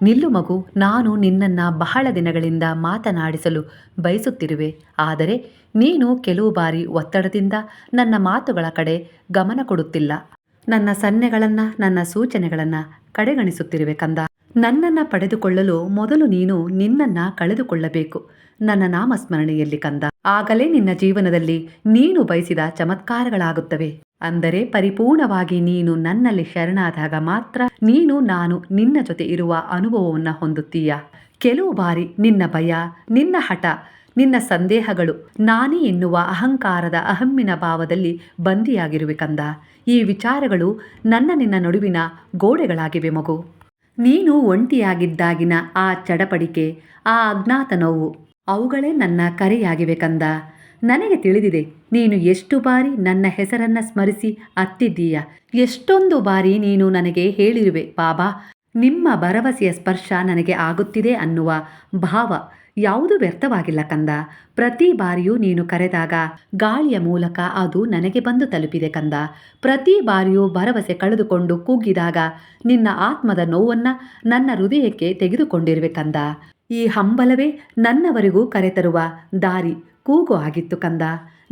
ನಿಲ್ಲು ಮಗು, ನಾನು ನಿನ್ನನ್ನು ಬಹಳ ದಿನಗಳಿಂದ ಮಾತನಾಡಿಸಲು ಬಯಸುತ್ತಿರುವೆ. ಆದರೆ ನೀನು ಕೆಲವು ಬಾರಿ ಒತ್ತಡದಿಂದ ನನ್ನ ಮಾತುಗಳ ಕಡೆ ಗಮನ ಕೊಡುತ್ತಿಲ್ಲ. ನನ್ನ ಸನ್ನೆಗಳನ್ನು, ನನ್ನ ಸೂಚನೆಗಳನ್ನು ಕಡೆಗಣಿಸುತ್ತಿರುವೆ ಕಂದ. ನನ್ನನ್ನು ಪಡೆದುಕೊಳ್ಳಲು ಮೊದಲು ನೀನು ನಿನ್ನನ್ನು ಕಳೆದುಕೊಳ್ಳಬೇಕು. ನನ್ನ ನಾಮಸ್ಮರಣೆಯಲ್ಲಿ ಕಂದ. ಆಗಲೇ ನಿನ್ನ ಜೀವನದಲ್ಲಿ ನೀನು ಬಯಸಿದ ಚಮತ್ಕಾರಗಳಾಗುತ್ತವೆ. ಅಂದರೆ ಪರಿಪೂರ್ಣವಾಗಿ ನೀನು ನನ್ನಲ್ಲಿ ಶರಣಾದಾಗ ಮಾತ್ರ ನೀನು ನಾನು ನಿನ್ನ ಜೊತೆ ಇರುವ ಅನುಭವವನ್ನು ಹೊಂದುತ್ತೀಯ? ಕೆಲವು ಬಾರಿ ನಿನ್ನ ಭಯ, ನಿನ್ನ ಹಠ, ನಿನ್ನ ಸಂದೇಹಗಳು ನಾನೇ ಎನ್ನುವ ಅಹಂಕಾರದ ಅಹಮ್ಮಿನ ಭಾವದಲ್ಲಿ ಬಂದಿಯಾಗಿರುವೆ ಕಂದ. ಈ ವಿಚಾರಗಳು ನನ್ನ ನಿನ್ನ ನಡುವಿನ ಗೋಡೆಗಳಾಗಿವೆ ಮಗು. ನೀನು ಒಂಟಿಯಾಗಿದ್ದಾಗಿನ ಆ ಚಡಪಡಿಕೆ, ಆ ಅಜ್ಞಾತ ನೋವು ಅವುಗಳೇ ನನ್ನ ಕರೆಯಾಗಿವೆ ಕಂದ. ನನಗೆ ತಿಳಿದಿದೆ, ನೀನು ಎಷ್ಟು ಬಾರಿ ನನ್ನ ಹೆಸರನ್ನ ಸ್ಮರಿಸಿ ಅತ್ತಿದ್ದೀಯ, ಎಷ್ಟೊಂದು ಬಾರಿ ನೀನು ನನಗೆ ಹೇಳಿರುವೆ, ಬಾಬಾ. ನಿಮ್ಮ ಭರವಸೆಯ ಸ್ಪರ್ಶ ನನಗೆ ಆಗುತ್ತಿದೆ ಅನ್ನುವ ಭಾವ ಯಾವುದು ವ್ಯರ್ಥವಾಗಿಲ್ಲ ಕಂದ. ಪ್ರತಿ ಬಾರಿಯೂ ನೀನು ಕರೆದಾಗ ಗಾಳಿಯ ಮೂಲಕ ಅದು ನನಗೆ ಬಂದು ತಲುಪಿದೆ ಕಂದ. ಪ್ರತಿ ಬಾರಿಯೂ ಭರವಸೆ ಕಳೆದುಕೊಂಡು ಕುಗ್ಗಿದಾಗ ನಿನ್ನ ಆತ್ಮದ ನೋವನ್ನು ನನ್ನ ಹೃದಯಕ್ಕೆ ತೆಗೆದುಕೊಂಡಿರುವೆ ಕಂದ. ಈ ಹಂಬಲವೇ ನನ್ನವರೆಗೂ ಕರೆತರುವ ದಾರಿ ಕೂಗು ಆಗಿತ್ತು ಕಂದ.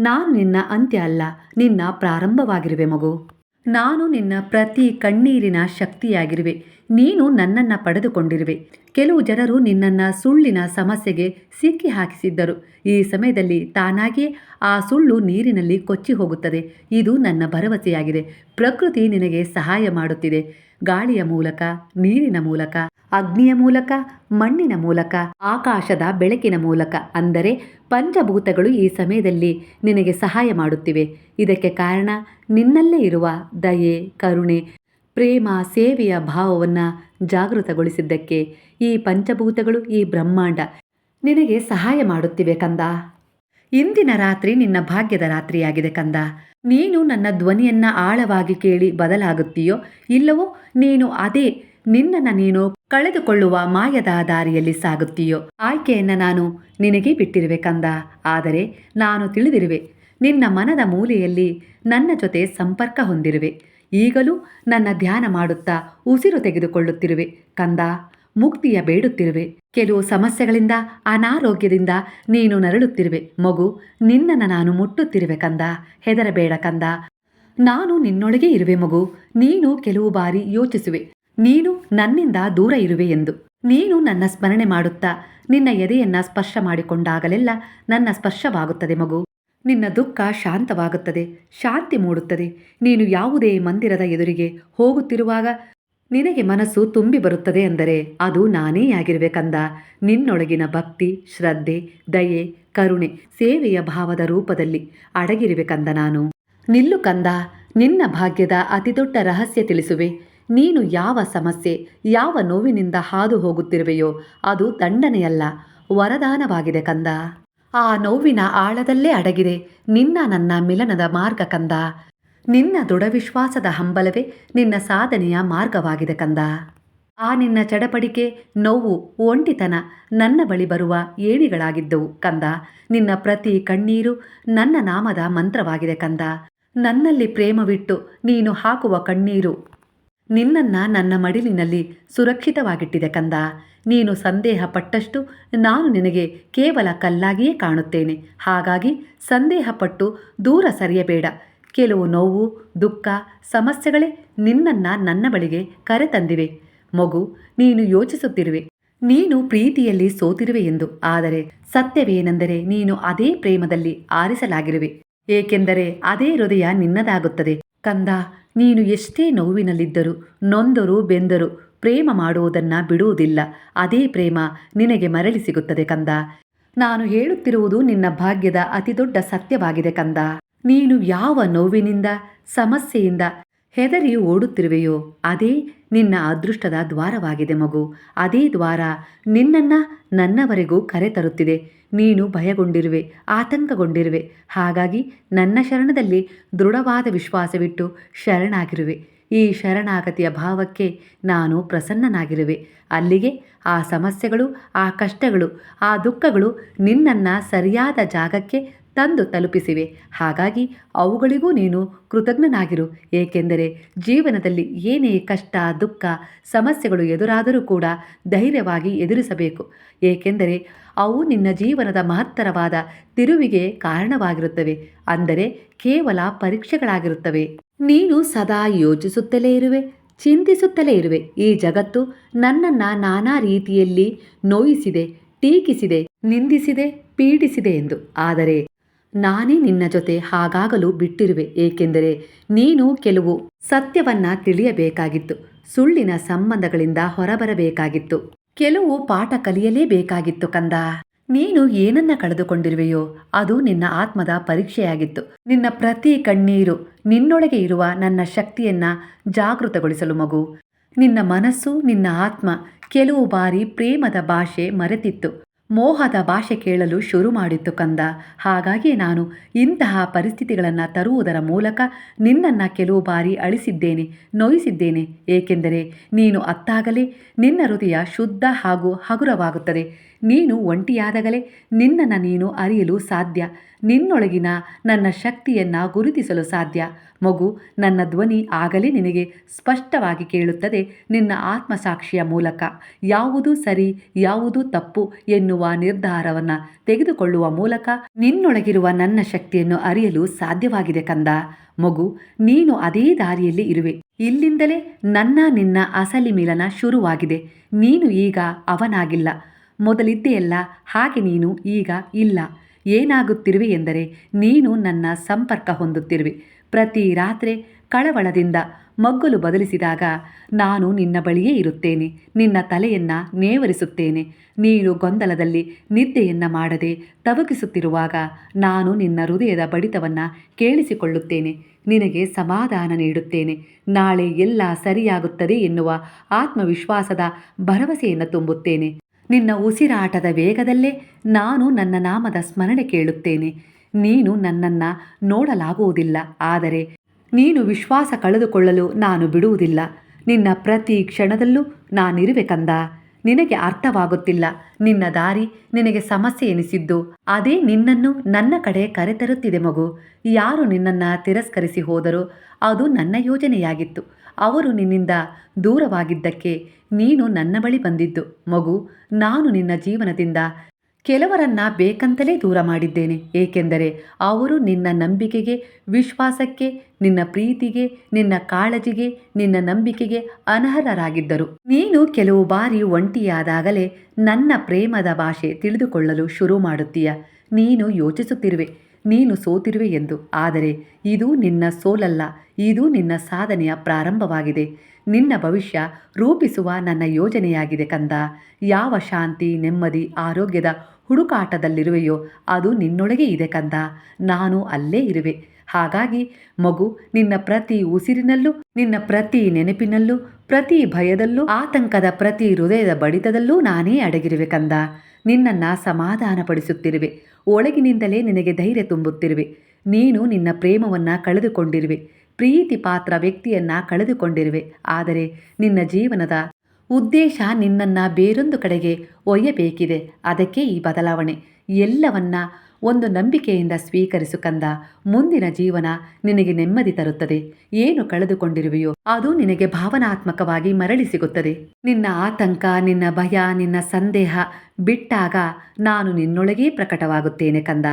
ನಾನು ನಿನ್ನ ಅಂತ್ಯ ಅಲ್ಲ, ನಿನ್ನ ಪ್ರಾರಂಭವಾಗಿರುವೆ ಮಗು. ನಾನು ನಿನ್ನ ಪ್ರತಿ ಕಣ್ಣೀರಿನ ಶಕ್ತಿಯಾಗಿರುವೆ. ನೀನು ನನ್ನನ್ನು ಪಡೆದುಕೊಂಡಿರುವೆ. ಕೆಲವು ಜನರು ನಿನ್ನನ್ನು ಸುಳ್ಳಿನ ಸಮಸ್ಯೆಗೆ ಸಿಕ್ಕಿ ಹಾಕಿಸಿದ್ದರು. ಈ ಸಮಯದಲ್ಲಿ ತಾನಾಗಿಯೇ ಆ ಸುಳ್ಳು ನೀರಿನಲ್ಲಿ ಕೊಚ್ಚಿ ಹೋಗುತ್ತದೆ. ಇದು ನನ್ನ ಭರವಸೆಯಾಗಿದೆ. ಪ್ರಕೃತಿ ನಿನಗೆ ಸಹಾಯ ಮಾಡುತ್ತಿದೆ. ಗಾಳಿಯ ಮೂಲಕ, ನೀರಿನ ಮೂಲಕ, ಅಗ್ನಿಯ ಮೂಲಕ, ಮಣ್ಣಿನ ಮೂಲಕ, ಆಕಾಶದ ಬೆಳಕಿನ ಮೂಲಕ, ಅಂದರೆ ಪಂಚಭೂತಗಳು ಈ ಸಮಯದಲ್ಲಿ ನಿನಗೆ ಸಹಾಯ ಮಾಡುತ್ತಿವೆ. ಇದಕ್ಕೆ ಕಾರಣ ನಿನ್ನಲ್ಲೇ ಇರುವ ದಯೆ, ಕರುಣೆ ಪ್ರೇಮ, ಸೇವೆಯ ಭಾವವನ್ನು ಜಾಗೃತಗೊಳಿಸಿದ್ದಕ್ಕೆ ಈ ಪಂಚಭೂತಗಳು ಈ ಬ್ರಹ್ಮಾಂಡ ನಿನಗೆ ಸಹಾಯ ಮಾಡುತ್ತಿವೆ ಕಂದ. ಇಂದಿನ ರಾತ್ರಿ ನಿನ್ನ ಭಾಗ್ಯದ ರಾತ್ರಿಯಾಗಿದೆ ಕಂದ. ನೀನು ನನ್ನ ಧ್ವನಿಯನ್ನ ಆಳವಾಗಿ ಕೇಳಿ ಬದಲಾಗುತ್ತೀಯೋ ಇಲ್ಲವೋ ನೀನು ಅದೇ ನಿನ್ನನ್ನು ನೀನು ಕಳೆದುಕೊಳ್ಳುವ ಮಾಯದ ದಾರಿಯಲ್ಲಿ ಸಾಗುತ್ತೀಯೋ ಆಯ್ಕೆಯನ್ನು ನಾನು ನಿನಗೆ ಬಿಟ್ಟಿರುವೆ ಕಂದ. ಆದರೆ ನಾನು ತಿಳಿದಿರುವೆ ನಿನ್ನ ಮನದ ಮೂಲೆಯಲ್ಲಿ ನನ್ನ ಜೊತೆ ಸಂಪರ್ಕ ಹೊಂದಿರುವೆ. ಈಗಲೂ ನನ್ನ ಧ್ಯಾನ ಮಾಡುತ್ತಾ ಉಸಿರು ತೆಗೆದುಕೊಳ್ಳುತ್ತಿರುವೆ. ಕಂದ, ಮುಕ್ತಿಯ ಬೇಡುತ್ತಿರುವೆ. ಕೆಲವು ಸಮಸ್ಯೆಗಳಿಂದ, ಅನಾರೋಗ್ಯದಿಂದ ನೀನು ನರಳುತ್ತಿರುವೆ. ಮಗು, ನಿನ್ನನ್ನು ನಾನು ಮುಟ್ಟುತ್ತಿರುವೆ ಕಂದ. ಹೆದರಬೇಡ ಕಂದ. ನಾನು ನಿನ್ನೊಳಗೆ ಇರುವೆ ಮಗು. ನೀನು ಕೆಲವು ಬಾರಿ ಯೋಚಿಸುವೆ. ನೀನು ನನ್ನಿಂದ ದೂರ ಇರುವೆ ಎಂದು. ನೀನು ನನ್ನ ಸ್ಮರಣೆ ಮಾಡುತ್ತಾ ನಿನ್ನ ಎದೆಯನ್ನ ಸ್ಪರ್ಶ ಮಾಡಿಕೊಂಡಾಗಲೆಲ್ಲ ನನ್ನ ಸ್ಪರ್ಶವಾಗುತ್ತದೆ ಮಗು. ನಿನ್ನ ದುಃಖ ಶಾಂತವಾಗುತ್ತದೆ, ಶಾಂತಿ ಮೂಡುತ್ತದೆ. ನೀನು ಯಾವುದೇ ಮಂದಿರದ ಎದುರಿಗೆ ಹೋಗುತ್ತಿರುವಾಗ ನಿನಗೆ ಮನಸ್ಸು ತುಂಬಿ ಬರುತ್ತದೆ ಅಂದರೆ ಅದು ನಾನೇ ಆಗಿರಬೇಕಂದ. ಕಂದ ನಿನ್ನೊಳಗಿನ ಭಕ್ತಿ, ಶ್ರದ್ಧೆ, ದಯೆ, ಕರುಣೆ, ಸೇವೆಯ ಭಾವದ ರೂಪದಲ್ಲಿ ಅಡಗಿರಬೇಕಂದ ಕಂದ ನಾನು. ನಿಲ್ಲು ಕಂದ, ನಿನ್ನ ಭಾಗ್ಯದ ಅತಿದೊಡ್ಡ ರಹಸ್ಯ ತಿಳಿಸುವೆ. ನೀನು ಯಾವ ಸಮಸ್ಯೆ, ಯಾವ ನೋವಿನಿಂದ ಹಾದು ಹೋಗುತ್ತಿರುವೆಯೋ ಅದು ದಂಡನೆಯಲ್ಲ, ವರದಾನವಾಗಿದೆ ಕಂದ. ಆ ನೋವಿನ ಆಳದಲ್ಲೇ ಅಡಗಿದೆ. ನಿನ್ನ ನನ್ನ ಮಿಲನದ ಮಾರ್ಗ ಕಂದ. ನಿನ್ನ ದೃಢವಿಶ್ವಾಸದ ಹಂಬಲವೇ ನಿನ್ನ ಸಾಧನೆಯ ಮಾರ್ಗವಾಗಿದೆ ಕಂದ. ಆ ನಿನ್ನ ಚಡಪಡಿಕೆ, ನೋವು, ಒಂಟಿತನ ನನ್ನ ಬಳಿ ಬರುವ ಏಣಿಗಳಾಗಿದ್ದವು ಕಂದ. ನಿನ್ನ ಪ್ರತಿ ಕಣ್ಣೀರು ನನ್ನ ನಾಮದ ಮಂತ್ರವಾಗಿದೆ ಕಂದ. ನನ್ನಲ್ಲಿ ಪ್ರೇಮವಿಟ್ಟು ನೀನು ಹಾಕುವ ಕಣ್ಣೀರು ನಿನ್ನನ್ನ ನನ್ನ ಮಡಿಲಿನಲ್ಲಿ ಸುರಕ್ಷಿತವಾಗಿಟ್ಟಿದೆ ಕಂದ. ನೀನು ಸಂದೇಹ ಪಟ್ಟಷ್ಟು ನಾನು ನಿನಗೆ ಕೇವಲ ಕಲ್ಲಾಗಿಯೇ ಕಾಣುತ್ತೇನೆ. ಹಾಗಾಗಿ ಸಂದೇಹಪಟ್ಟು ದೂರ ಸರಿಯಬೇಡ. ಕೆಲವು ನೋವು, ದುಃಖ, ಸಮಸ್ಯೆಗಳೇ ನಿನ್ನನ್ನು ನನ್ನ ಬಳಿಗೆ ಕರೆತಂದಿವೆ. ಮಗು, ನೀನು ಯೋಚಿಸುತ್ತಿರುವೆ. ನೀನು ಪ್ರೀತಿಯಲ್ಲಿ ಸೋತಿರುವೆ ಎಂದು. ಆದರೆ ಸತ್ಯವೇನೆಂದರೆ ನೀನು ಅದೇ ಪ್ರೇಮದಲ್ಲಿ ಆರಿಸಲಾಗಿರುವೆ. ಏಕೆಂದರೆ ಅದೇ ಹೃದಯ ನಿನ್ನದಾಗುತ್ತದೆ. ಕಂದ, ನೀನು ಎಷ್ಟೇ ನೋವಿನಲ್ಲಿದ್ದರೂ, ನೊಂದರು ಬೆಂದರು, ಪ್ರೇಮ ಮಾಡುವುದನ್ನ ಬಿಡುವುದಿಲ್ಲ. ಅದೇ ಪ್ರೇಮ ನಿನಗೆ ಮರಳಿ ಸಿಗುತ್ತದೆ ಕಂದ. ನಾನು ಹೇಳುತ್ತಿರುವುದು ನಿನ್ನ ಭಾಗ್ಯದ ಅತಿದೊಡ್ಡ ಸತ್ಯವಾಗಿದೆ ಕಂದ. ನೀನು ಯಾವ ನೋವಿನಿಂದ, ಸಮಸ್ಯೆಯಿಂದ ಹೆದರಿ ಓಡುತ್ತಿರುವೆಯೋ, ಅದೇ ನಿನ್ನ ಅದೃಷ್ಟದ ದ್ವಾರವಾಗಿದೆ ಮಗು. ಅದೇ ದ್ವಾರ ನಿನ್ನನ್ನ ನನ್ನವರೆಗೂ ಕರೆ ತರುತ್ತಿದೆ ನೀನು ಭಯಗೊಂಡಿರುವೆ, ಆತಂಕಗೊಂಡಿರುವೆ. ಹಾಗಾಗಿ ನನ್ನ ಶರಣದಲ್ಲಿ ದೃಢವಾದ ವಿಶ್ವಾಸವಿಟ್ಟು ಶರಣಾಗಿರುವೆ. ಈ ಶರಣಾಗತಿಯ ಭಾವಕ್ಕೆ ನಾನು ಪ್ರಸನ್ನನಾಗಿರುವೆ. ಅಲ್ಲಿಗೆ ಆ ಸಮಸ್ಯೆಗಳು, ಆ ಕಷ್ಟಗಳು, ಆ ದುಃಖಗಳು ನಿನ್ನನ್ನು ಸರಿಯಾದ ಜಾಗಕ್ಕೆ ತಂದು ತಲುಪಿಸಿವೆ. ಹಾಗಾಗಿ ಅವುಗಳಿಗೂ ನೀನು ಕೃತಜ್ಞನಾಗಿರು. ಏಕೆಂದರೆ ಜೀವನದಲ್ಲಿ ಏನೇ ಕಷ್ಟ, ದುಃಖ, ಸಮಸ್ಯೆಗಳು ಎದುರಾದರೂ ಕೂಡ ಧೈರ್ಯವಾಗಿ ಎದುರಿಸಬೇಕು. ಏಕೆಂದರೆ ಅವು ನಿನ್ನ ಜೀವನದ ಮಹತ್ತರವಾದ ತಿರುವಿಗೆ ಕಾರಣವಾಗಿರುತ್ತವೆ. ಅಂದರೆ ಕೇವಲ ಪರೀಕ್ಷೆಗಳಾಗಿರುತ್ತವೆ. ನೀನು ಸದಾ ಯೋಚಿಸುತ್ತಲೇ ಇರುವೆ, ಚಿಂತಿಸುತ್ತಲೇ ಇರುವೆ. ಈ ಜಗತ್ತು ನನ್ನನ್ನು ನಾನಾ ರೀತಿಯಲ್ಲಿ ನೋಯಿಸಿದೆ, ಟೀಕಿಸಿದೆ, ನಿಂದಿಸಿದೆ, ಪೀಡಿಸಿದೆ ಎಂದು. ಆದರೆ ನಾನೇ ನಿನ್ನ ಜೊತೆ ಹಾಗಾಗಲು ಬಿಟ್ಟಿರುವೆ, ಏಕೆಂದರೆ ನೀನು ಕೆಲವು ಸತ್ಯವನ್ನ ತಿಳಿಯಬೇಕಾಗಿತ್ತು, ಸುಳ್ಳಿನ ಸಂಬಂಧಗಳಿಂದ ಹೊರಬರಬೇಕಾಗಿತ್ತು. ಕೆಲವು ಪಾಠ ಕಲಿಯಲೇಬೇಕಾಗಿತ್ತು ಕಂದ. ನೀನು ಏನನ್ನ ಕಳೆದುಕೊಂಡಿರುವೆಯೋ ಅದು ನಿನ್ನ ಆತ್ಮದ ಪರೀಕ್ಷೆಯಾಗಿತ್ತು. ನಿನ್ನ ಪ್ರತಿ ಕಣ್ಣೀರು ನಿನ್ನೊಳಗೆ ಇರುವ ನನ್ನ ಶಕ್ತಿಯನ್ನ ಜಾಗೃತಗೊಳಿಸಲು ಮಗು. ನಿನ್ನ ಮನಸ್ಸು, ನಿನ್ನ ಆತ್ಮ ಕೆಲವು ಬಾರಿ ಪ್ರೇಮದ ಭಾಷೆ ಮರೆತಿತ್ತು. ಮೋಹದ ಭಾಷೆ ಕೇಳಲು ಶುರು ಮಾಡಿತ್ತು ಕಂದ. ಹಾಗಾಗಿ ನಾನು ಇಂತಹ ಪರಿಸ್ಥಿತಿಗಳನ್ನು ತರುವುದರ ಮೂಲಕ ನಿನ್ನನ್ನು ಕೆಲವು ಬಾರಿ ಅಳಿಸಿದ್ದೇನೆ, ನೋಯಿಸಿದ್ದೇನೆ. ಏಕೆಂದರೆ ನೀನು ಅತ್ತಾಗಲೇ ನಿನ್ನ ಹೃದಯ ಶುದ್ಧ ಹಾಗೂ ಹಗುರವಾಗುತ್ತದೆ. ನೀನು ಒಂಟಿಯಾದಾಗಲೇ ನಿನ್ನನ್ನು ನೀನು ಅರಿಯಲು ಸಾಧ್ಯ. ನಿನ್ನೊಳಗಿನ ನನ್ನ ಶಕ್ತಿಯನ್ನು ಗುರುತಿಸಲು ಸಾಧ್ಯ. ಮಗು, ನನ್ನ ಧ್ವನಿ ಆಗಲೇ ನಿನಗೆ ಸ್ಪಷ್ಟವಾಗಿ ಕೇಳುತ್ತದೆ. ನಿನ್ನ ಆತ್ಮಸಾಕ್ಷಿಯ ಮೂಲಕ ಯಾವುದು ಸರಿ, ಯಾವುದು ತಪ್ಪು ಎನ್ನುವ ನಿರ್ಧಾರವನ್ನು ತೆಗೆದುಕೊಳ್ಳುವ ಮೂಲಕ ನಿನ್ನೊಳಗಿರುವ ನನ್ನ ಶಕ್ತಿಯನ್ನು ಅರಿಯಲು ಸಾಧ್ಯವಾಗಿದೆ ಕಂದ. ಮಗು, ನೀನು ಅದೇ ದಾರಿಯಲ್ಲಿ ಇರುವೆ. ಇಲ್ಲಿಂದಲೇ ನನ್ನ ನಿನ್ನ ಅಸಲಿ ಮಿಲನ ಶುರುವಾಗಿದೆ. ನೀನು ಈಗ ಅವನಾಗಿಲ್ಲ. ಮೊದಲಿದ್ದೆಯಲ್ಲ, ಹಾಗೆ ನೀನು ಈಗ ಇಲ್ಲ. ಏನಾಗುತ್ತಿರುವೆ ಎಂದರೆ, ನೀನು ನನ್ನ ಸಂಪರ್ಕ ಹೊಂದುತ್ತಿರುವೆ. ಪ್ರತಿ ರಾತ್ರಿ ಕಳವಳದಿಂದ ಮಗ್ಗುಲು ಬದಲಿಸಿದಾಗ ನಾನು ನಿನ್ನ ಬಳಿಯೇ ಇರುತ್ತೇನೆ. ನಿನ್ನ ತಲೆಯನ್ನ ನೇವರಿಸುತ್ತೇನೆ. ನೀನು ಗೊಂದಲದಲ್ಲಿ ನಿದ್ದೆಯನ್ನ ಮಾಡದೆ ತವಕಿಸುತ್ತಿರುವಾಗ ನಾನು ನಿನ್ನ ಹೃದಯದ ಬಡಿತವನ್ನು ಕೇಳಿಸಿಕೊಳ್ಳುತ್ತೇನೆ. ನಿನಗೆ ಸಮಾಧಾನ ನೀಡುತ್ತೇನೆ. ನಾಳೆ ಎಲ್ಲ ಸರಿಯಾಗುತ್ತದೆ ಎನ್ನುವ ಆತ್ಮವಿಶ್ವಾಸದ ಭರವಸೆಯನ್ನು ತುಂಬುತ್ತೇನೆ. ನಿನ್ನ ಉಸಿರಾಟದ ವೇಗದಲ್ಲೇ ನಾನು ನನ್ನ ನಾಮದ ಸ್ಮರಣೆ ಕೇಳುತ್ತೇನೆ. ನೀನು ನನ್ನನ್ನು ನೋಡಲಾಗುವುದಿಲ್ಲ. ಆದರೆ ನೀನು ವಿಶ್ವಾಸ ಕಳೆದುಕೊಳ್ಳಲು ನಾನು ಬಿಡುವುದಿಲ್ಲ. ನಿನ್ನ ಪ್ರತಿ ಕ್ಷಣದಲ್ಲೂ ನಾನಿರುವೆ ಕಂದ. ನಿನಗೆ ಅರ್ಥವಾಗುತ್ತಿಲ್ಲ. ನಿನ್ನ ದಾರಿ ನಿನಗೆ ಸಮಸ್ಯೆ ಎನಿಸಿದ್ದು. ಅದೇ ನಿನ್ನನ್ನು ನನ್ನ ಕಡೆ ಕರೆತರುತ್ತಿದೆ ಮಗು. ಯಾರು ನಿನ್ನನ್ನು ತಿರಸ್ಕರಿಸಿ ಹೋದರೂ ಅದು ನನ್ನ ಯೋಜನೆಯಾಗಿತ್ತು. ಅವರು ನಿನ್ನಿಂದ ದೂರವಾಗಿದ್ದಕ್ಕೆ ನೀನು ನನ್ನ ಬಳಿ ಬಂದಿದ್ದು. ಮಗು, ನಾನು ನಿನ್ನ ಜೀವನದಿಂದ ಕೆಲವರನ್ನ ಬೇಕಂತಲೇ ದೂರ ಮಾಡಿದ್ದೇನೆ. ಏಕೆಂದರೆ ಅವರು ನಿನ್ನ ನಂಬಿಕೆಗೆ, ವಿಶ್ವಾಸಕ್ಕೆ, ನಿನ್ನ ಪ್ರೀತಿಗೆ, ನಿನ್ನ ಕಾಳಜಿಗೆ, ನಿನ್ನ ನಂಬಿಕೆಗೆ ಅನರ್ಹರಾಗಿದ್ದರು. ನೀನು ಕೆಲವು ಬಾರಿ ಒಂಟಿಯಾದಾಗಲೇ ನನ್ನ ಪ್ರೇಮದ ಭಾಷೆ ತಿಳಿದುಕೊಳ್ಳಲು ಶುರು ಮಾಡುತ್ತೀಯ. ನೀನು ಯೋಚಿಸುತ್ತಿರುವೆ ನೀನು ಸೋತಿರುವೆ ಎಂದು. ಆದರೆ ಇದು ನಿನ್ನ ಸೋಲಲ್ಲ, ಇದು ನಿನ್ನ ಸಾಧನೆಯ ಪ್ರಾರಂಭವಾಗಿದೆ. ನಿನ್ನ ಭವಿಷ್ಯ ರೂಪಿಸುವ ನನ್ನ ಯೋಜನೆಯಾಗಿದೆ ಕಂದ. ಯಾವ ಶಾಂತಿ, ನೆಮ್ಮದಿ, ಆರೋಗ್ಯದ ಹುಡುಕಾಟದಲ್ಲಿರುವೆಯೋ ಅದು ನಿನ್ನೊಳಗೆ ಇದೆ ಕಂದ. ನಾನು ಅಲ್ಲೇ ಇರುವೆ. ಹಾಗಾಗಿ ಮಗು, ನಿನ್ನ ಪ್ರತಿ ಉಸಿರಿನಲ್ಲೂ, ನಿನ್ನ ಪ್ರತಿ ನೆನಪಿನಲ್ಲೂ, ಪ್ರತಿ ಭಯದಲ್ಲೂ, ಆತಂಕದ ಪ್ರತಿ ಹೃದಯದ ಬಡಿತದಲ್ಲೂ ನಾನೇ ಅಡಗಿರುವೆ ಕಂದ. ನಿನ್ನನ್ನು ಸಮಾಧಾನಪಡಿಸುತ್ತಿರುವೆ. ಒಳಗಿನಿಂದಲೇ ನಿನಗೆ ಧೈರ್ಯ ತುಂಬುತ್ತಿರುವೆ. ನೀನು ನಿನ್ನ ಪ್ರೇಮವನ್ನು ಕಳೆದುಕೊಂಡಿರುವೆ. ಪ್ರೀತಿ ಪಾತ್ರ ವ್ಯಕ್ತಿಯನ್ನ ಕಳೆದುಕೊಂಡಿರುವೆ. ಆದರೆ ನಿನ್ನ ಜೀವನದ ಉದ್ದೇಶ ನಿನ್ನನ್ನು ಬೇರೊಂದು ಕಡೆಗೆ ಒಯ್ಯಬೇಕಿದೆ. ಅದಕ್ಕೆ ಈ ಬದಲಾವಣೆ. ಎಲ್ಲವನ್ನ ಒಂದು ನಂಬಿಕೆಯಿಂದ ಸ್ವೀಕರಿಸು ಕಂದ. ಮುಂದಿನ ಜೀವನ ನಿನಗೆ ನೆಮ್ಮದಿ ತರುತ್ತದೆ. ಏನು ಕಳೆದುಕೊಂಡಿರುವೆಯೋ ಅದು ನಿನಗೆ ಭಾವನಾತ್ಮಕವಾಗಿ ಮರಳಿ ಸಿಗುತ್ತದೆ. ನಿನ್ನ ಆತಂಕ, ನಿನ್ನ ಭಯ, ನಿನ್ನ ಸಂದೇಹ ಬಿಟ್ಟಾಗ ನಾನು ನಿನ್ನೊಳಗೇ ಪ್ರಕಟವಾಗುತ್ತೇನೆ ಕಂದ.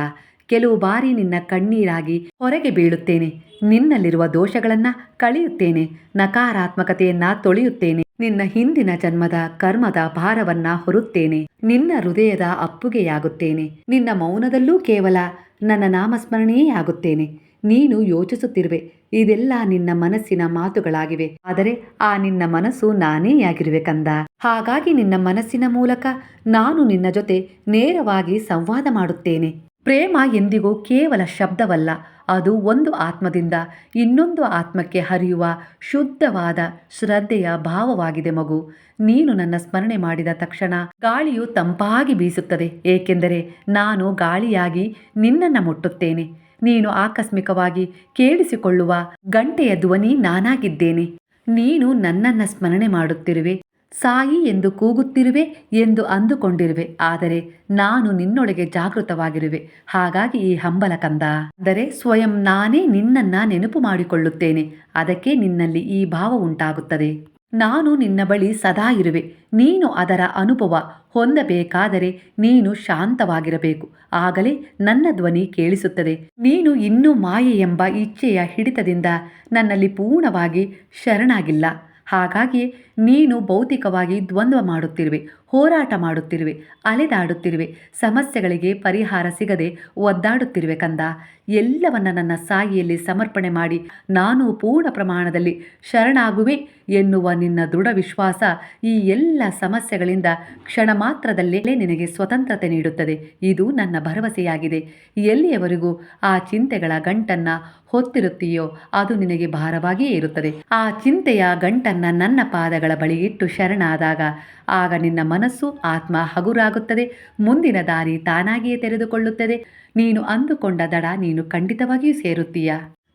ಕೆಲವು ಬಾರಿ ನಿನ್ನ ಕಣ್ಣೀರಾಗಿ ಹೊರಗೆ ಬೀಳುತ್ತೇನೆ. ನಿನ್ನಲ್ಲಿರುವ ದೋಷಗಳನ್ನು ಕಳೆಯುತ್ತೇನೆ. ನಕಾರಾತ್ಮಕತೆಯನ್ನ ತೊಳೆಯುತ್ತೇನೆ. ನಿನ್ನ ಹಿಂದಿನ ಜನ್ಮದ ಕರ್ಮದ ಭಾರವನ್ನ ಹೊರುತ್ತೇನೆ. ನಿನ್ನ ಹೃದಯದ ಅಪ್ಪುಗೆಯಾಗುತ್ತೇನೆ. ನಿನ್ನ ಮೌನದಲ್ಲೂ ಕೇವಲ ನನ್ನ ನಾಮಸ್ಮರಣೆಯೇ ಆಗುತ್ತೇನೆ. ನೀನು ಯೋಚಿಸುತ್ತಿರುವೆ, ಇದೆಲ್ಲ ನಿನ್ನ ಮನಸ್ಸಿನ ಮಾತುಗಳಾಗಿವೆ. ಆದರೆ ಆ ನಿನ್ನ ಮನಸ್ಸು ನಾನೇ ಆಗಿರುವೆ ಕಂದ ಹಾಗಾಗಿ ನಿನ್ನ ಮನಸ್ಸಿನ ಮೂಲಕ ನಾನು ನಿನ್ನ ಜೊತೆ ನೇರವಾಗಿ ಸಂವಾದ ಮಾಡುತ್ತೇನೆ. ಪ್ರೇಮ ಎಂದಿಗೂ ಕೇವಲ ಶಬ್ದವಲ್ಲ, ಅದು ಒಂದು ಆತ್ಮದಿಂದ ಇನ್ನೊಂದು ಆತ್ಮಕ್ಕೆ ಹರಿಯುವ ಶುದ್ಧವಾದ ಶ್ರದ್ಧೆಯ ಭಾವವಾಗಿದೆ ಮಗು. ನೀನು ನನ್ನ ಸ್ಮರಣೆ ಮಾಡಿದ ತಕ್ಷಣ ಗಾಳಿಯು ತಂಪಾಗಿ ಬೀಸುತ್ತದೆ, ಏಕೆಂದರೆ ನಾನು ಗಾಳಿಯಾಗಿ ನಿನ್ನನ್ನು ಮುಟ್ಟುತ್ತೇನೆ. ನೀನು ಆಕಸ್ಮಿಕವಾಗಿ ಕೇಳಿಸಿಕೊಳ್ಳುವ ಗಂಟೆಯ ಧ್ವನಿ ನಾನಾಗಿದ್ದೇನೆ. ನೀನು ನನ್ನನ್ನು ಸ್ಮರಣೆ ಮಾಡುತ್ತಿರುವೆ. ಸಾಯಿ ಎಂದು ಕೂಗುತ್ತಿರುವೆ ಎಂದು ಅಂದುಕೊಂಡಿರುವೆ. ಆದರೆ ನಾನು ನಿನ್ನೊಳಗೆ ಜಾಗೃತವಾಗಿರುವೆ. ಹಾಗಾಗಿ ಈ ಹಂಬಲ ಕಂದ. ಅಂದರೆ ಸ್ವಯಂ ನಾನೇ ನಿನ್ನನ್ನ ನೆನಪು ಮಾಡಿಕೊಳ್ಳುತ್ತೇನೆ. ಅದಕ್ಕೆ ನಿನ್ನಲ್ಲಿ ಈ ಭಾವ ಉಂಟಾಗುತ್ತದೆ. ನಾನು ನಿನ್ನ ಬಳಿ ಸದಾ ಇರುವೆ. ನೀನು ಅದರ ಅನುಭವ ಹೊಂದಬೇಕಾದರೆ ನೀನು ಶಾಂತವಾಗಿರಬೇಕು. ಆಗಲೇ ನನ್ನ ಧ್ವನಿ ಕೇಳಿಸುತ್ತದೆ. ನೀನು ಇನ್ನೂ ಮಾಯೆ ಎಂಬ ಇಚ್ಛೆಯ ಹಿಡಿತದಿಂದ ನನ್ನಲ್ಲಿ ಪೂರ್ಣವಾಗಿ ಶರಣಾಗಿಲ್ಲ. ಹಾಗಾಗಿ ನೀನು ಭೌತಿಕವಾಗಿ ದ್ವಂದ್ವ ಮಾಡುತ್ತಿರುವೆ. ಹೋರಾಟ ಮಾಡುತ್ತಿರುವೆ, ಅಲೆದಾಡುತ್ತಿರುವೆ, ಸಮಸ್ಯೆಗಳಿಗೆ ಪರಿಹಾರ ಸಿಗದೆ ಒದ್ದಾಡುತ್ತಿರುವೆ ಕಂದ. ಎಲ್ಲವನ್ನ ನನ್ನ ಸಾಯಿಯಲ್ಲಿ ಸಮರ್ಪಣೆ ಮಾಡಿ ನಾನು ಪೂರ್ಣ ಪ್ರಮಾಣದಲ್ಲಿ ಶರಣಾಗುವೆ ಎನ್ನುವ ನಿನ್ನ ದೃಢ ವಿಶ್ವಾಸ ಈ ಎಲ್ಲ ಸಮಸ್ಯೆಗಳಿಂದ ಕ್ಷಣ ಮಾತ್ರದಲ್ಲೇ ನಿನಗೆ ಸ್ವತಂತ್ರತೆ ನೀಡುತ್ತದೆ. ಇದು ನನ್ನ ಭರವಸೆಯಾಗಿದೆ. ಎಲ್ಲಿಯವರೆಗೂ ಆ ಚಿಂತೆಗಳ ಗಂಟನ್ನ ಹೊತ್ತಿರುತ್ತೀಯೋ ಅದು ನಿನಗೆ ಭಾರವಾಗಿಯೇ ಇರುತ್ತದೆ. ಆ ಚಿಂತೆಯ ಗಂಟನ್ನ ನನ್ನ ಪಾದಗಳ ಬಳಿ ಇಟ್ಟು ಶರಣಾದಾಗ ಆಗ ನಿನ್ನ ಮನಸ್ಸು ಆತ್ಮ ಹಗುರಾಗುತ್ತದೆ, ಮುಂದಿನ ದಾರಿ ತಾನಾಗಿಯೇ ತೆರೆದುಕೊಳ್ಳುತ್ತದೆ. ನೀನು ಅಂದುಕೊಂಡ ದಡ ನೀನು ಖಂಡಿತವಾಗಿಯೂ ಸೇರುತ್ತೀಯ.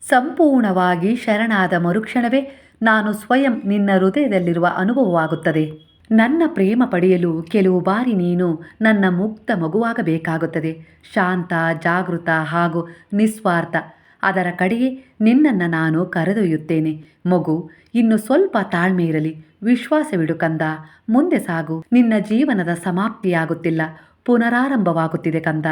ಸಂಪೂರ್ಣವಾಗಿ ಶರಣಾದ ಮರುಕ್ಷಣವೇ ನಾನು ಸ್ವಯಂ ನಿನ್ನ ಹೃದಯದಲ್ಲಿರುವ ಅನುಭವವಾಗುತ್ತದೆ. ನನ್ನ ಪ್ರೇಮ ಪಡೆಯಲು ಕೆಲವು ಬಾರಿ ನೀನು ನನ್ನ ಮುಕ್ತ ಮಗುವಾಗಬೇಕಾಗುತ್ತದೆ. ಶಾಂತ, ಜಾಗೃತ ಹಾಗೂ ನಿಸ್ವಾರ್ಥ, ಅದರ ಕಡೆಗೆ ನಿನ್ನನ್ನು ನಾನು ಕರೆದೊಯ್ಯುತ್ತೇನೆ. ಮಗು, ಇನ್ನು ಸ್ವಲ್ಪ ತಾಳ್ಮೆ ಇರಲಿ. ವಿಶ್ವಾಸವಿಡು ಕಂದ, ಮುಂದೆ ಸಾಗು, ನಿನ್ನ ಜೀವನದ ಸಮಾಪ್ತಿಯಾಗುತ್ತಿಲ್ಲ, ಪುನರಾರಂಭವಾಗುತ್ತಿದೆ ಕಂದ.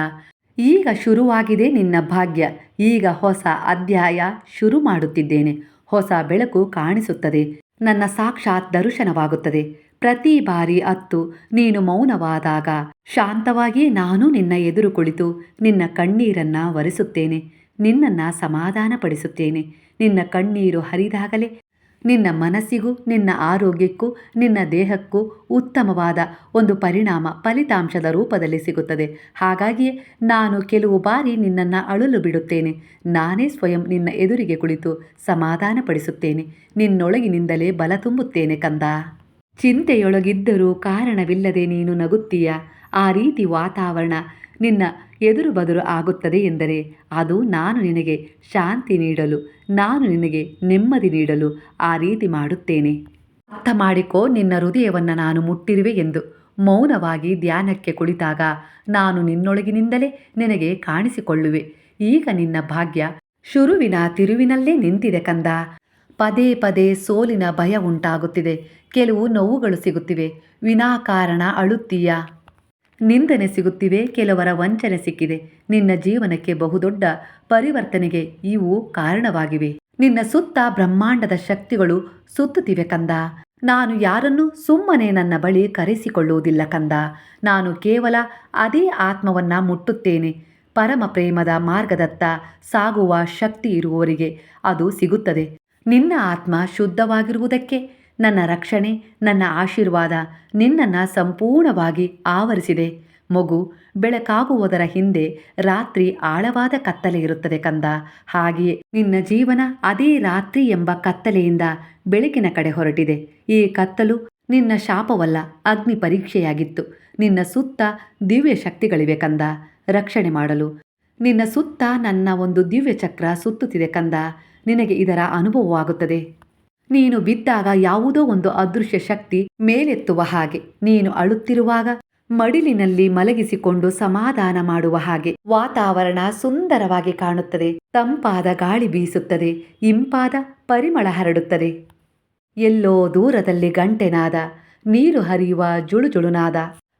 ಈಗ ಶುರುವಾಗಿದೆ ನಿನ್ನ ಭಾಗ್ಯ, ಈಗ ಹೊಸ ಅಧ್ಯಾಯ ಶುರು ಮಾಡುತ್ತಿದ್ದೇನೆ, ಹೊಸ ಬೆಳಕು ಕಾಣಿಸುತ್ತದೆ, ನನ್ನ ಸಾಕ್ಷಾತ್ ದರ್ಶನವಾಗುತ್ತದೆ, ಪ್ರತಿ ಬಾರಿ ಅತ್ತು, ನೀನು ಮೌನವಾದಾಗ ಶಾಂತವಾಗಿ ನಾನು ನಿನ್ನ ಎದುರು ಕುಳಿತು, ನಿನ್ನ ಕಣ್ಣೀರನ್ನ ಒರೆಸುತ್ತೇನೆ, ನಿನ್ನನ್ನು ಸಮಾಧಾನಪಡಿಸುತ್ತೇನೆ, ನಿನ್ನ ಕಣ್ಣೀರು ಹರಿದಾಗಲೇ ನಿನ್ನ ಮನಸ್ಸಿಗೂ, ನಿನ್ನ ಆರೋಗ್ಯಕ್ಕೂ, ನಿನ್ನ ದೇಹಕ್ಕೂ ಉತ್ತಮವಾದ ಒಂದು ಪರಿಣಾಮ ಫಲಿತಾಂಶದ ರೂಪದಲ್ಲಿ ಸಿಗುತ್ತದೆ. ಹಾಗಾಗಿಯೇ ನಾನು ಕೆಲವು ಬಾರಿ ನಿನ್ನನ್ನು ಅಳಲು ಬಿಡುತ್ತೇನೆ. ನಾನೇ ಸ್ವಯಂ ನಿನ್ನ ಎದುರಿಗೆ ಕುಳಿತು ಸಮಾಧಾನಪಡಿಸುತ್ತೇನೆ. ನಿನ್ನೊಳಗಿನಿಂದಲೇ ಬಲ ತುಂಬುತ್ತೇನೆ ಕಂದ. ಚಿಂತೆಯೊಳಗಿದ್ದರೂ ಕಾರಣವಿಲ್ಲದೆ ನೀನು ನಗುತ್ತೀಯ. ಆ ರೀತಿ ವಾತಾವರಣ ನಿನ್ನ ಎದುರು ಬದುರು ಆಗುತ್ತದೆ ಎಂದರೆ, ಅದು ನಾನು ನಿನಗೆ ಶಾಂತಿ ನೀಡಲು, ನಾನು ನಿನಗೆ ನೆಮ್ಮದಿ ನೀಡಲು ಆ ರೀತಿ ಮಾಡುತ್ತೇನೆ. ಅರ್ಥ ಮಾಡಿಕೋ ನಿನ್ನ ಹೃದಯವನ್ನು ನಾನು ಮುಟ್ಟಿರುವೆ ಎಂದು ಮೌನವಾಗಿ ಧ್ಯಾನಕ್ಕೆ ಕುಳಿತಾಗ ನಾನು ನಿನ್ನೊಳಗಿನಿಂದಲೇ ನಿನಗೆ ಕಾಣಿಸಿಕೊಳ್ಳುವೆ. ಈಗ ನಿನ್ನ ಭಾಗ್ಯ ಶುರುವಿನ ತಿರುವಿನಲ್ಲೇ ನಿಂತಿದೆ ಕಂದ. ಪದೇ ಪದೇ ಸೋಲಿನ ಭಯ ಉಂಟಾಗುತ್ತಿದೆ. ಕೆಲವು ನೋವುಗಳು ಸಿಗುತ್ತಿವೆ. ವಿನಾಕಾರಣ ಅಳುತ್ತೀಯ. ನಿಂದನೆ ಸಿಗುತ್ತಿವೆ, ಕೆಲವರ ವಂಚನೆ ಸಿಕ್ಕಿದೆ. ನಿನ್ನ ಜೀವನಕ್ಕೆ ಬಹುದೊಡ್ಡ ಪರಿವರ್ತನೆಗೆ ಇವು ಕಾರಣವಾಗಿವೆ. ನಿನ್ನ ಸುತ್ತ ಬ್ರಹ್ಮಾಂಡದ ಶಕ್ತಿಗಳು ಸುತ್ತುತ್ತಿವೆ ಕಂದ. ನಾನು ಯಾರನ್ನು ಸುಮ್ಮನೆ ನನ್ನ ಬಳಿ ಕರೆಸಿಕೊಳ್ಳುವುದಿಲ್ಲ ಕಂದ. ನಾನು ಕೇವಲ ಅದೇ ಆತ್ಮವನ್ನ ಮುಟ್ಟುತ್ತೇನೆ. ಪರಮ ಪ್ರೇಮದ ಮಾರ್ಗದತ್ತ ಸಾಗುವ ಶಕ್ತಿ ಇರುವವರಿಗೆ ಅದು ಸಿಗುತ್ತದೆ. ನಿನ್ನ ಆತ್ಮ ಶುದ್ಧವಾಗಿರುವುದಕ್ಕೆ ನನ್ನ ರಕ್ಷಣೆ, ನನ್ನ ಆಶೀರ್ವಾದ ನಿನ್ನನ್ನು ಸಂಪೂರ್ಣವಾಗಿ ಆವರಿಸಿದೆ. ಮಗು, ಬೆಳಕಾಗುವುದರ ಹಿಂದೆ ರಾತ್ರಿ ಆಳವಾದ ಕತ್ತಲೆ ಇರುತ್ತದೆ ಕಂದ. ಹಾಗೆಯೇ ನಿನ್ನ ಜೀವನ ಅದೇ ರಾತ್ರಿ ಎಂಬ ಕತ್ತಲೆಯಿಂದ ಬೆಳಕಿನ ಕಡೆ ಹೊರಟಿದೆ. ಈ ಕತ್ತಲು ನಿನ್ನ ಶಾಪವಲ್ಲ, ಅಗ್ನಿ ಪರೀಕ್ಷೆಯಾಗಿತ್ತು. ನಿನ್ನ ಸುತ್ತ ದಿವ್ಯ ಶಕ್ತಿಗಳಿವೆ ಕಂದ. ರಕ್ಷಣೆ ಮಾಡಲು ನಿನ್ನ ಸುತ್ತ ನನ್ನ ಒಂದು ದಿವ್ಯ ಚಕ್ರ ಸುತ್ತುತ್ತಿದೆ ಕಂದ. ನಿನಗೆ ಇದರ ಅನುಭವವಾಗುತ್ತದೆ. ನೀನು ಬಿದ್ದಾಗ ಯಾವುದೋ ಒಂದು ಅದೃಶ್ಯ ಶಕ್ತಿ ಮೇಲೆತ್ತುವ ಹಾಗೆ. ನೀನು ಅಳುತ್ತಿರುವಾಗ ಮಡಿಲಿನಲ್ಲಿ ಮಲಗಿಸಿಕೊಂಡು ಸಮಾಧಾನ ಮಾಡುವ ಹಾಗೆ. ವಾತಾವರಣ ಸುಂದರವಾಗಿ ಕಾಣುತ್ತದೆ. ತಂಪಾದ ಗಾಳಿ ಬೀಸುತ್ತದೆ. ಇಂಪಾದ ಪರಿಮಳ ಹರಡುತ್ತದೆ. ಎಲ್ಲೋ ದೂರದಲ್ಲಿ ಗಂಟೆನಾದ, ನೀರು ಹರಿಯುವ ಜುಳುಜುಳುನಾದ,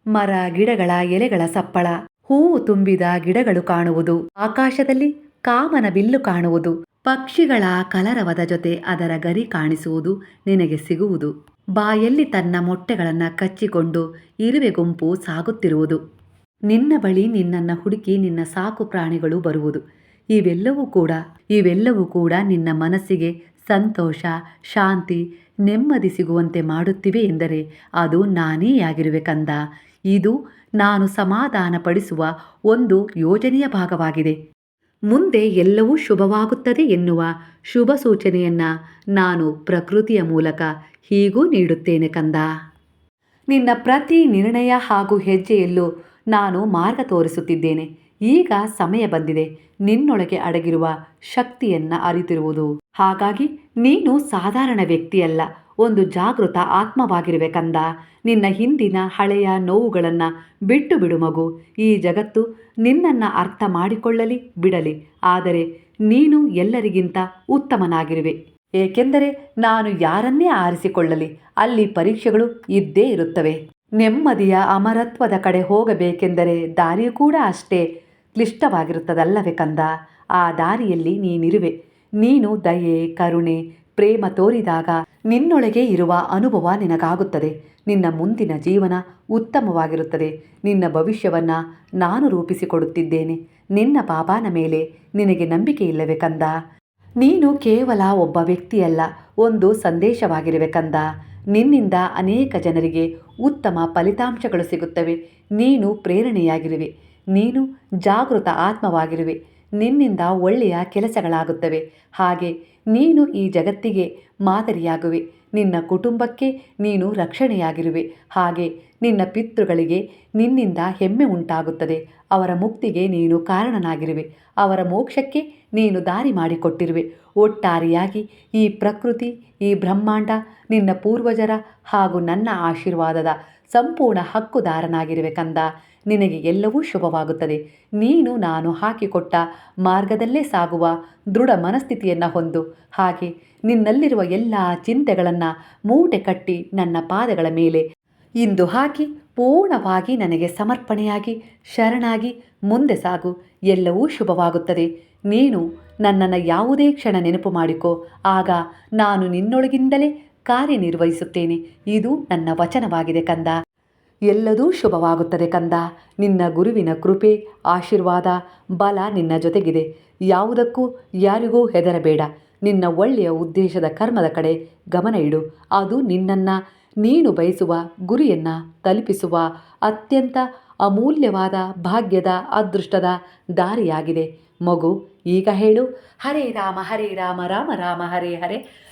ಮರ, ಗಿಡಗಳ ಎಲೆಗಳ ಸಪ್ಪಳ, ಹೂವು ತುಂಬಿದ ಗಿಡಗಳು ಕಾಣುವುದು. ಆಕಾಶದಲ್ಲಿ ಕಾಮನ ಬಿಲ್ಲು ಕಾಣುವುದು. ಪಕ್ಷಿಗಳ ಕಲರವದ ಜೊತೆ ಅದರ ಗರಿ ಕಾಣಿಸುವುದು ನಿನಗೆ ಸಿಗುವುದು. ಬಾಯಲ್ಲಿ ತನ್ನ ಮೊಟ್ಟೆಗಳನ್ನು ಕಚ್ಚಿಕೊಂಡು ಇರುವೆ ಗುಂಪು ಸಾಗುತ್ತಿರುವುದು. ನಿನ್ನ ಬಳಿ ನಿನ್ನನ್ನು ಹುಡುಕಿ ನಿನ್ನ ಸಾಕು ಪ್ರಾಣಿಗಳು ಬರುವುದು. ಇವೆಲ್ಲವೂ ಕೂಡ ಇವೆಲ್ಲವೂ ಕೂಡ ನಿನ್ನ ಮನಸ್ಸಿಗೆ ಸಂತೋಷ, ಶಾಂತಿ, ನೆಮ್ಮದಿ ಸಿಗುವಂತೆ ಮಾಡುತ್ತಿವೆ ಎಂದರೆ ಅದು ನಾನೇ ಆಗಿರುವೆ ಇದು ನಾನು ಸಮಾಧಾನಪಡಿಸುವ ಒಂದು ಯೋಜನೆಯ ಭಾಗವಾಗಿದೆ. ಮುಂದೆ ಎಲ್ಲವೂ ಶುಭವಾಗುತ್ತದೆ ಎನ್ನುವ ಶುಭ ಸೂಚನೆಯನ್ನ ನಾನು ಪ್ರಕೃತಿಯ ಮೂಲಕ ಹೀಗೂ ನೀಡುತ್ತೇನೆ ಕಂದ. ನಿನ್ನ ಪ್ರತಿ ನಿರ್ಣಯ ಹಾಗೂ ಹೆಜ್ಜೆಯಲ್ಲೂ ನಾನು ಮಾರ್ಗ ತೋರಿಸುತ್ತಿದ್ದೇನೆ. ಈಗ ಸಮಯ ಬಂದಿದೆ. ನಿನ್ನೊಳಗೆ ಅಡಗಿರುವ ಶಕ್ತಿಯನ್ನ ಅರಿತಿರುವುದು. ಹಾಗಾಗಿ ನೀನು ಸಾಧಾರಣ ವ್ಯಕ್ತಿಯಲ್ಲ. ಒಂದು ಜಾಗೃತ ಆತ್ಮವಾಗಿರಬೇಕಂದ. ನಿನ್ನ ಹಿಂದಿನ ಹಳೆಯ ನೋವುಗಳನ್ನು ಬಿಟ್ಟು ಬಿಡು ಮಗು. ಈ ಜಗತ್ತು ನಿನ್ನನ್ನು ಅರ್ಥ ಮಾಡಿಕೊಳ್ಳಲಿ, ಬಿಡಲಿ. ಆದರೆ ನೀನು ಎಲ್ಲರಿಗಿಂತ ಉತ್ತಮನಾಗಿರುವೆ. ಏಕೆಂದರೆ ನಾನು ಯಾರನ್ನೇ ಆರಿಸಿಕೊಳ್ಳಲಿ, ಅಲ್ಲಿ ಪರೀಕ್ಷೆಗಳು ಇದ್ದೇ ಇರುತ್ತವೆ. ನೆಮ್ಮದಿಯ ಅಮರತ್ವದ ಕಡೆ ಹೋಗಬೇಕೆಂದರೆ ದಾರಿ ಕೂಡ ಅಷ್ಟೇ ಕ್ಲಿಷ್ಟವಾಗಿರುತ್ತದಲ್ಲವೇ ಕಂದ. ಆ ದಾರಿಯಲ್ಲಿ ನೀನಿರುವೆ. ನೀನು ದಯೆ, ಕರುಣೆ, ಪ್ರೇಮ ತೋರಿದಾಗ ನಿನ್ನೊಳಗೆ ಇರುವ ಅನುಭವ ನಿನಗಾಗುತ್ತದೆ. ನಿನ್ನ ಮುಂದಿನ ಜೀವನ ಉತ್ತಮವಾಗಿರುತ್ತದೆ. ನಿನ್ನ ಭವಿಷ್ಯವನ್ನು ನಾನು ರೂಪಿಸಿಕೊಡುತ್ತಿದ್ದೇನೆ. ನಿನ್ನ ಪಾಪಾನ ಮೇಲೆ ನಿನಗೆ ನಂಬಿಕೆ ಇಲ್ಲವೇ ಕಂದ? ನೀನು ಕೇವಲ ಒಬ್ಬ ವ್ಯಕ್ತಿಯಲ್ಲ, ಒಂದು ಸಂದೇಶವಾಗಿರುವೆ ಕಂದ ನಿನ್ನಿಂದ ಅನೇಕ ಜನರಿಗೆ ಉತ್ತಮ ಫಲಿತಾಂಶಗಳು ಸಿಗುತ್ತವೆ. ನೀನು ಪ್ರೇರಣೆಯಾಗಿರುವೆ. ನೀನು ಜಾಗೃತ ಆತ್ಮವಾಗಿರುವೆ. ನಿನ್ನಿಂದ ಒಳ್ಳೆಯ ಕೆಲಸಗಳಾಗುತ್ತವೆ. ಹಾಗೆ ನೀನು ಈ ಜಗತ್ತಿಗೆ ಮಾದರಿಯಾಗುವೆ. ನಿನ್ನ ಕುಟುಂಬಕ್ಕೆ ನೀನು ರಕ್ಷಣೆಯಾಗಿರುವೆ. ಹಾಗೆ ನಿನ್ನ ಪಿತೃಗಳಿಗೆ ನಿನ್ನಿಂದ ಹೆಮ್ಮೆ ಉಂಟಾಗುತ್ತದೆ. ಅವರ ಮುಕ್ತಿಗೆ ನೀನು ಕಾರಣನಾಗಿರುವೆ. ಅವರ ಮೋಕ್ಷಕ್ಕೆ ನೀನು ದಾರಿ ಮಾಡಿಕೊಟ್ಟಿರುವೆ. ಒಟ್ಟಾರೆಯಾಗಿ ಈ ಪ್ರಕೃತಿ, ಈ ಬ್ರಹ್ಮಾಂಡ ನಿನ್ನ ಪೂರ್ವಜರ ಹಾಗೂ ನನ್ನ ಆಶೀರ್ವಾದದ ಸಂಪೂರ್ಣ ಹಕ್ಕುದಾರನಾಗಿರುವೆ ಕಂದ. ನಿನಗೆ ಎಲ್ಲವೂ ಶುಭವಾಗುತ್ತದೆ. ನೀನು ನಾನು ಹಾಕಿಕೊಟ್ಟ ಮಾರ್ಗದಲ್ಲೇ ಸಾಗುವ ದೃಢ ಮನಸ್ಥಿತಿಯನ್ನು ಹೊಂದು, ಹಾಗೆ ನಿನ್ನಲ್ಲಿರುವ ಎಲ್ಲ ಚಿಂತೆಗಳನ್ನು ಮೂಟೆ ಕಟ್ಟಿ ನನ್ನ ಪಾದಗಳ ಮೇಲೆ ಇಂದು ಹಾಕಿ ಪೂರ್ಣವಾಗಿ ನನಗೆ ಸಮರ್ಪಣೆಯಾಗಿ, ಶರಣಾಗಿ ಮುಂದೆ ಸಾಗು. ಎಲ್ಲವೂ ಶುಭವಾಗುತ್ತದೆ. ನೀನು ನನ್ನನ್ನು ಯಾವುದೇ ಕ್ಷಣ ನೆನಪು ಮಾಡಿಕೋ. ಆಗ ನಾನು ನಿನ್ನೊಳಗಿಂದಲೇ ಕಾರ್ಯನಿರ್ವಹಿಸುತ್ತೇನೆ. ಇದು ನನ್ನ ವಚನವಾಗಿದೆ ಕಂದ. ಎಲ್ಲದೂ ಶುಭವಾಗುತ್ತದೆ ಕಂದ. ನಿನ್ನ ಗುರುವಿನ ಕೃಪೆ, ಆಶೀರ್ವಾದ, ಬಲ ನಿನ್ನ ಜೊತೆಗಿದೆ. ಯಾವುದಕ್ಕೂ ಯಾರಿಗೂ ಹೆದರಬೇಡ. ನಿನ್ನ ಒಳ್ಳೆಯ ಉದ್ದೇಶದ ಕರ್ಮದ ಕಡೆ ಗಮನ ಇಡು. ಅದು ನಿನ್ನನ್ನು, ನೀನು ಬಯಸುವ ಗುರಿಯನ್ನು ತಲುಪಿಸುವ ಅತ್ಯಂತ ಅಮೂಲ್ಯವಾದ ಭಾಗ್ಯದ ಅದೃಷ್ಟದ ದಾರಿಯಾಗಿದೆ. ಮಗು, ಈಗ ಹೇಳು. ಹರೇ ರಾಮ ಹರೇ ರಾಮ ರಾಮ ರಾಮ, ಹರೇ ಹರೇ.